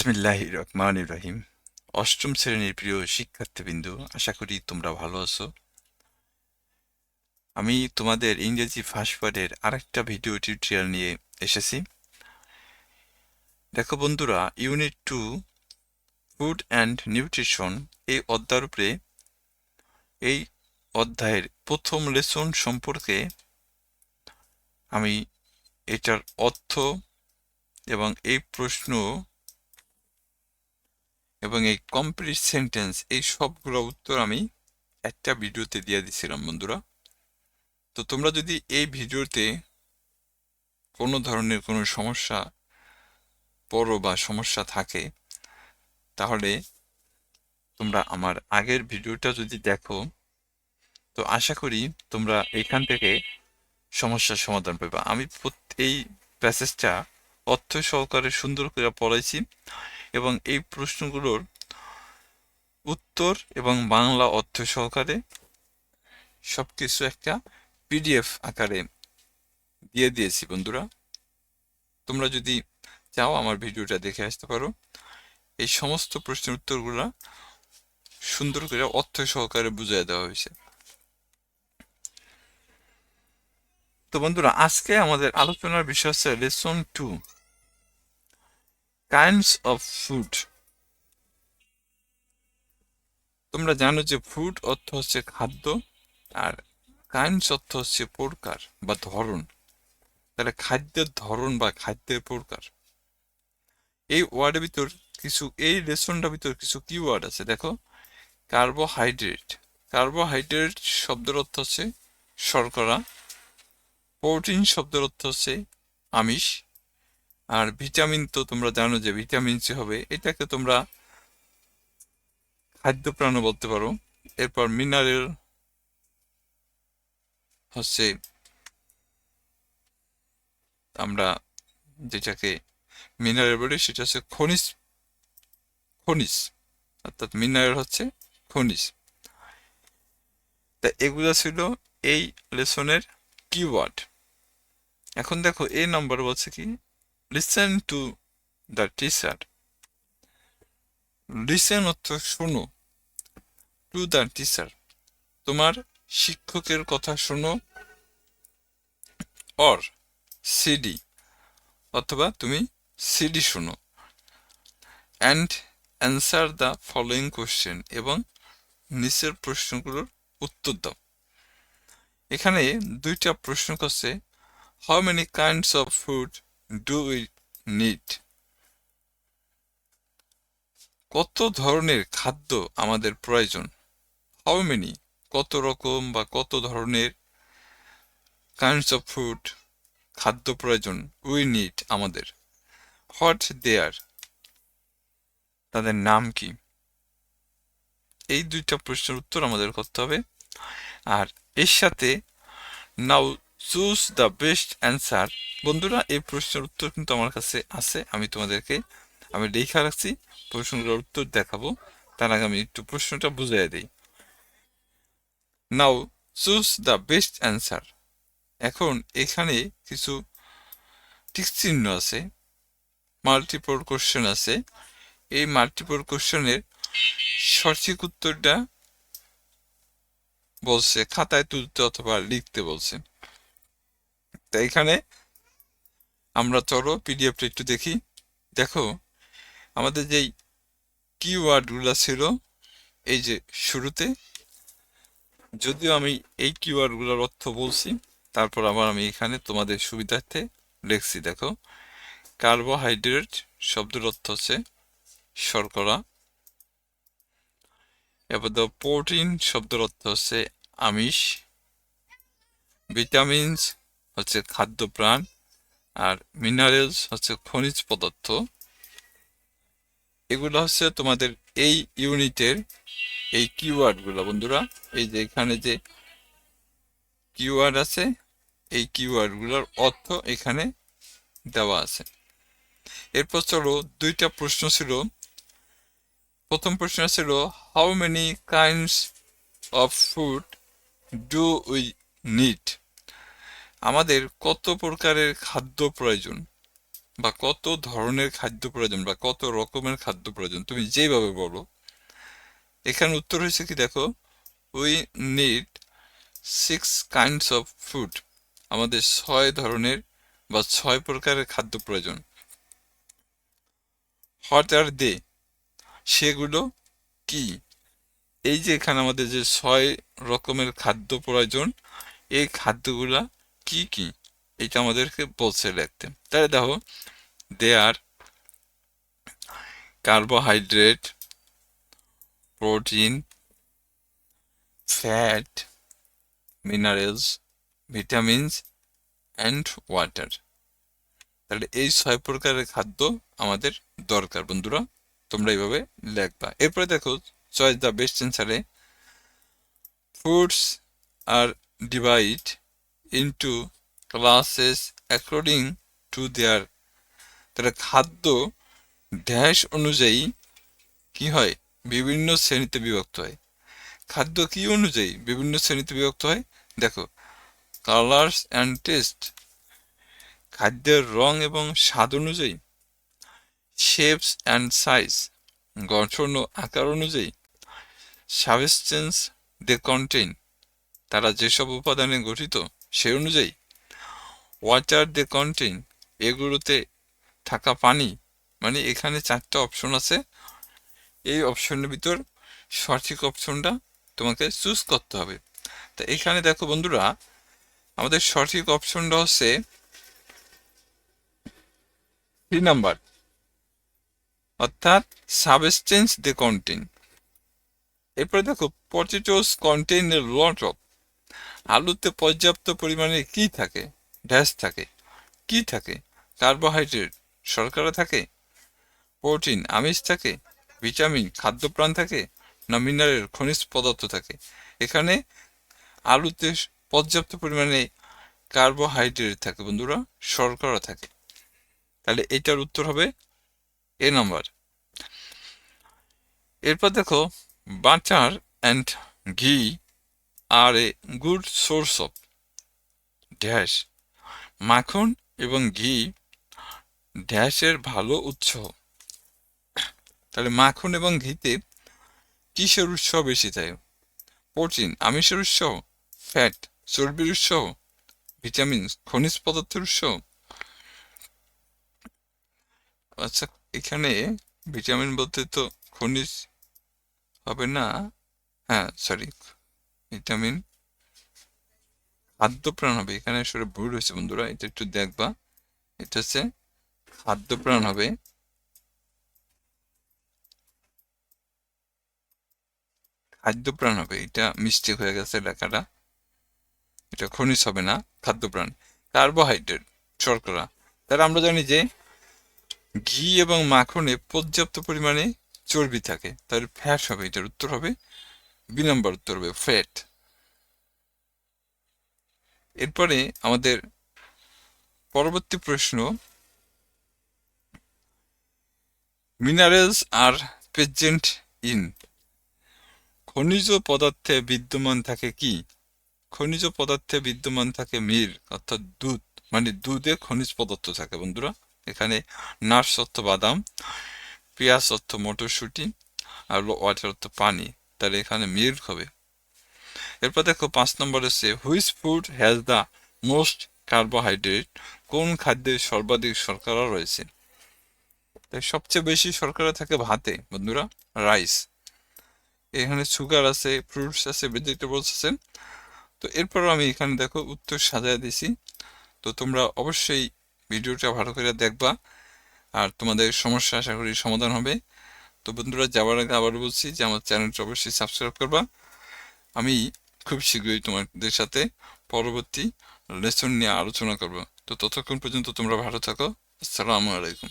বিসমিল্লাহ রহমান ইব্রাহিম অষ্টম শ্রেণির প্রিয় শিক্ষার্থীবৃন্দু, আশা করি তোমরা ভালো আছো। আমি তোমাদের ইংরেজি ফার্স্ট পার্টের আরেকটা ভিডিও টিউটোরিয়াল নিয়ে এসেছি। দেখো বন্ধুরা, unit two, food and nutrition, এই অধ্যায়ের উপরে, এই অধ্যায়ের প্রথম লেসন সম্পর্কে আমি এটার অর্থ এবং এই প্রশ্ন এবং এই কমপ্লিট সেন্টেন্স এই সবগুলো উত্তর আমি একটা ভিডিওতে দিয়ে দিছিলাম, বন্ধুরা। তো তোমরা যদি এই ভিডিওতে কোনো ধরনের কোনো সমস্যা পড়ো বা সমস্যা থাকে, তাহলে তোমরা আমার আগের ভিডিওটা যদি দেখো, তো আশা করি তোমরা এখান থেকে সমস্যার সমাধান পাবে আমি এই প্যাসেজটা অর্থ সহকারে সুন্দর করে পড়াইছি। এবং এই প্রশ্নগুলোর উত্তর এবং বাংলা অর্থ সহকারে সব কিছু একটা পিডিএফ আকারে দিয়ে দিয়েছি বন্ধুরা। তোমরা যদি চাও আমার ভিডিওটা দেখে আসতে পারো। এই সমস্ত প্রশ্নের উত্তরগুলো সুন্দর করে অর্থ সহকারে বুঝিয়ে দেওয়া হয়েছে। তো বন্ধুরা, আজকে আমাদের আলোচনার বিষয় হচ্ছে lesson two. Kinds of food তোমরা জানো যে ফুড অর্থ হচ্ছে খাদ্য আর কাইন্ডস অর্থ হচ্ছে প্রকার বা ধরন। তাহলে খাদ্যের ধরন বা খাদ্যের প্রকার। এই ওয়ার্ডের ভিতর কিছু, এই লেসনটার ভিতর কিছু কি ওয়ার্ড আছে। দেখো কার্বোহাইড্রেট কার্বোহাইড্রেট শব্দের অর্থ হচ্ছে শর্করা। প্রোটিন শব্দের অর্থ হচ্ছে আমিষ। আর ভিটামিন তো তোমরা জানো যে ভিটামিন সি হবে। এটাকে তোমরা খাদ্য প্রাণ বলতে পারো। এরপর মিনারেল হচ্ছে আমরা যেটাকে মিনারেল বলি, সেটা হচ্ছে খনিজ খনিজ। অর্থাৎ মিনারেল হচ্ছে খনিজ। তা এগুলো ছিল এই লেসনের কিওয়ার্ড। এখন দেখো এই নম্বর বলছে কি? Listen to the teacher listen অর্থ শোনো। টু দ্য টিচার তোমার শিক্ষকের কথা শোনো। অর সিডি অথবা তুমি সিডি শোনো। And answer the following question এবং নিচের প্রশ্নগুলোর উত্তর দাও। এখানে দুইটা প্রশ্ন করছে। How many kinds of food do we need কত ধরনের খাদ্য আমাদের প্রয়োজন? হাউ মেনি কত রকম বা কত ধরনের কাইন্ডস অফ ফুড খাদ্য প্রয়োজন উই নিড আমাদের? হোয়াট দেয়ার তাদের নাম কি? এই দুইটা প্রশ্নের উত্তর আমাদের করতে হবে। আর এর সাথে now choose the best answer বন্ধুরা, এই প্রশ্নের উত্তর কিন্তু আমার কাছে আছে, আমি তোমাদেরকে, আমি লেখা রাখছি, প্রশ্নগুলোর উত্তর দেখাবো, তার আগে আমি একটু প্রশ্নটা বুঝাই দিই। Now choose the best answer এখন এখানে কিছু চিহ্ন আছে মাল্টিপল কোশ্চেন আছে। এই মাল্টিপল কোশ্চেনের সঠিক উত্তরটা বলছে, খাতায় তুলতে অথবা লিখতে বলছে। তা এখানে আমরা চলো পিডিএফটা একটু দেখি। দেখো, আমাদের যেই কিওয়ার্ডগুলো ছিল, এই যে শুরুতে, যদিও আমি এই কিওয়ার্ডগুলোর অর্থ বলছি, তারপর আবার আমি এখানে তোমাদের সুবিধার্থে লিখছি। দেখো কার্বোহাইড্রেট শব্দের অর্থ হচ্ছে শর্করা এবার দ্য প্রোটিন শব্দের অর্থ হচ্ছে আমিষ ভিটামিনস হচ্ছে খাদ্য প্রাণ আর মিনারেলস হচ্ছে খনিজ পদার্থ। এগুলো হচ্ছে তোমাদের এই ইউনিটের এই কিওয়ার্ডগুলো বন্ধুরা। এই যে এখানে যে কিওয়ার্ড আছে, এই কিওয়ার্ডগুলোর অর্থ এখানে দেওয়া আছে। এরপর চলো দুইটা প্রশ্ন ছিল। প্রথম প্রশ্ন ছিল how many kinds of food do we need আমাদের কত প্রকারের খাদ্য প্রয়োজন বা কত ধরনের খাদ্য প্রয়োজন বা কত রকমের খাদ্য প্রয়োজন, তুমি যেভাবে বলো। এখানে উত্তর হয়েছে কি, দেখো we need six kinds of food আমাদের ছয় ধরনের বা ছয় প্রকারের খাদ্য প্রয়োজন। হোয়াট আর দে সেগুলো কি? এই যে এখানে আমাদের যে ছয় রকমের খাদ্য প্রয়োজন, এই খাদ্যগুলা কি কি? এটা আমাদেরকে বলছে লিখতে। তাহলে দেখো they are carbohydrate protein fat minerals vitamins and water তাহলে এই ছয় প্রকারের খাদ্য আমাদের দরকার, বন্ধুরা। তোমরা এইভাবে লিখবা। এরপরে দেখো choice the best অ্যান্সারে foods are divide into classes according to their তারা খাদ্য ড্যাশ অনুযায়ী কি হয়? বিভিন্ন শ্রেণীতে বিভক্ত হয়। খাদ্য কি অনুযায়ী বিভিন্ন শ্রেণীতে বিভক্ত হয়? দেখো কালার্স অ্যান্ড টেস্ট খাদ্যের রং এবং স্বাদ অনুযায়ী শেপস অ্যান্ড সাইজ গঠন ও আকার অনুযায়ী সাবস্টেন্স দে কন্টেইন তারা যেসব উপাদানে গঠিত সে অনুযায়ী ওয়াটার দে কন্টেইন এগুলোতে থাকা পানি মানে এখানে চারটা অপশন আছে। এই অপশনের ভিতর সঠিক অপশনটা তোমাকে চুজ করতে হবে। তা এখানে দেখো বন্ধুরা, আমাদের সঠিক অপশনটা হচ্ছে থ্রি নাম্বার অর্থাৎ সাবস্টেন্স দে কন্টেন এরপরে দেখো পটেটোস কন্টেন লট অফ আলুতে পর্যাপ্ত পরিমাণে কি থাকে? ড্যাশ থাকে। কি থাকে? কার্বোহাইড্রেট শর্করা থাকে? প্রোটিন, আমিষ থাকে? ভিটামিন, খাদ্যপ্রাণ থাকে? না মিনারেল, খনিজ পদার্থ থাকে? এখানে আলুতে পর্যাপ্ত পরিমাণে কার্বোহাইড্রেট থাকে বন্ধুরা, শর্করা থাকে। তাহলে এটার উত্তর হবে এ নাম্বার। এরপর দেখো, butter and ghee are a good source of dash মাখন এবং ঘি ড্যাশের ভালো উৎস। তাহলে মাখন এবং ঘিতে কিসের উৎস বেশি থাকে? প্রোটিন আমিষের উৎস ফ্যাট চর্বির উৎস, ভিটামিন, খনিজ পদার্থের উৎস। আচ্ছা এখানে ভিটামিন বলতে তো খনিজ হবে না? হ্যাঁ সরি ভিটামিন খাদ্যপ্রাণ হবে। এখানে আসলে ভুল হয়েছে বন্ধুরা, এটা একটু দেখবা। এটা হচ্ছে খাদ্যপ্রাণ হবে। খাদ্যপ্রাণ হবে। এটা মিস্টেক হয়ে গেছে লেখাটা। এটা খনিজ হবে না, খাদ্যপ্রাণ। কার্বোহাইড্রেট, শর্করা। তাহলে আমরা জানি যে ঘি এবং মাখনে পর্যাপ্ত পরিমাণে চর্বি থাকে। তাহলে ফ্যাট হবে, এটার উত্তর হবে বি নম্বর উত্তর হবে এরপরে আমাদের পরবর্তী প্রশ্ন মিনারেলস আর প্রেজেন্ট ইন খনিজ পদার্থে বিদ্যমান থাকে কি? খনিজ পদার্থে বিদ্যমান থাকে মির, অর্থাৎ দুধ মানে দুধে খনিজ পদার্থ থাকে বন্ধুরা। এখানে নার্স অর্থ বাদাম, পেঁয়াজ অর্থ মটরশুঁটি, আর ওয়াটার অর্থ পানি। তাহলে এখানে মিল্ক হবে। এরপর দেখো পাঁচ নম্বর হচ্ছে which food has the most carbohydrate কোন খাদ্যে সর্বাধিক শর্করা রয়েছে? সবচেয়ে বেশি শর্করা থাকে ভাতে, বন্ধুরা রাইস এখানে সুগার আছে ফ্রুটস আছে ভেজিটেবলস আছে। তো এরপর আমি এখানে দেখো উত্তর সাজায় দিছি। তো তোমরা অবশ্যই ভিডিওটা ভালো করে দেখবা। আর তোমাদের সমস্যা, আশা করি সমাধান হবে। তো বন্ধুরা, যাওয়ার আগে আবার বলছি যে আমার চ্যানেলটা অবশ্যই সাবস্ক্রাইব করবা। আমি খুব শীঘ্রই তোমাদের সাথে পরবর্তী লেসন নিয়ে আলোচনা করব। তো ততক্ষণ পর্যন্ত তোমরা ভালো থাকো। আসসালামু আলাইকুম।